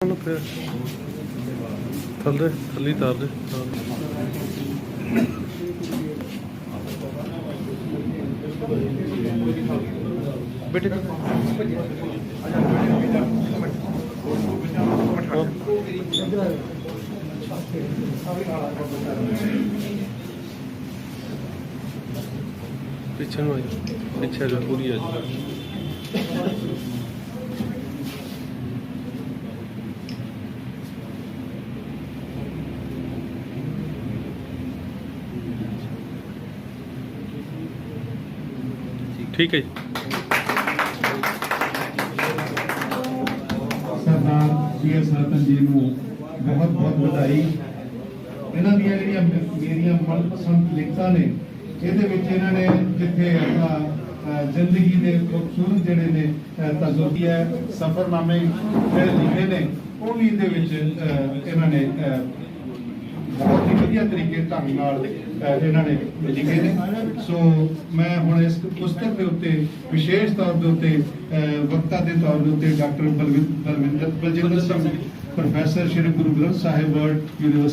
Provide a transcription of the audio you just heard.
ਉਹਨੂੰ ਫਿਰ ਥੱਲੇ ਥੱਲੇ ਤਾਰ ਦੇ ਬੇਟੇ, ਪਿੱਛੇ ਨੂੰ ਆ ਜਾ, ਪਿੱਛੇ ਜਾ, ਪੂਰੀ ਆ ਜਾ। ਠੀਕ ਹੈ ਜੀ। ਸਰਦਾਰ ਜੀ ਐਸ ਰਤਨ ਜੀ ਨੂੰ ਬਹੁਤ ਬਹੁਤ ਵਧਾਈ। ਇਹਨਾਂ ਦੀਆਂ ਜਿਹੜੀਆਂ ਮੇਰੀਆਂ ਮਨਪਸੰਦ ਲਿਖਤਾਂ ਨੇ ਇਹਦੇ ਵਿੱਚ ਇਹਨਾਂ ਨੇ ਜਿੱਥੇ ਆਪਣਾ ਜ਼ਿੰਦਗੀ ਦੇ ਖੂਬਸੂਰਤ ਜਿਹੜੇ ਨੇ ਅਹ, ਤਜਰਬੇ ਹੈ ਸਫਰਨਾਮੇ ਜਿਹੜੇ ਲਿਖੇ ਨੇ ਉਹ ਵੀ ਇਹਦੇ ਵਿੱਚ ਇਹਨਾਂ ਨੇ ਬਹੁਤ ਹੀ ਵਧੀਆ ਤਰੀਕੇ ਢੰਗ ਨਾਲ ਇਹਨਾਂ ਨੇ ਲਿਖੇ ਨੇ। ਸੋ ਮੈਂ ਹੁਣ ਇਸ ਪੁਸਤਕ ਦੇ ਉੱਤੇ, ਵਿਸ਼ੇਸ਼ ਤੌਰ ਦੇ ਉੱਤੇ ਵਕਤਾ ਦੇ ਤੌਰ ਦੇ ਉੱਤੇ doctor Balwinder Balwinder Baljinder Singh, professor Shri Guru Granth Sahib world university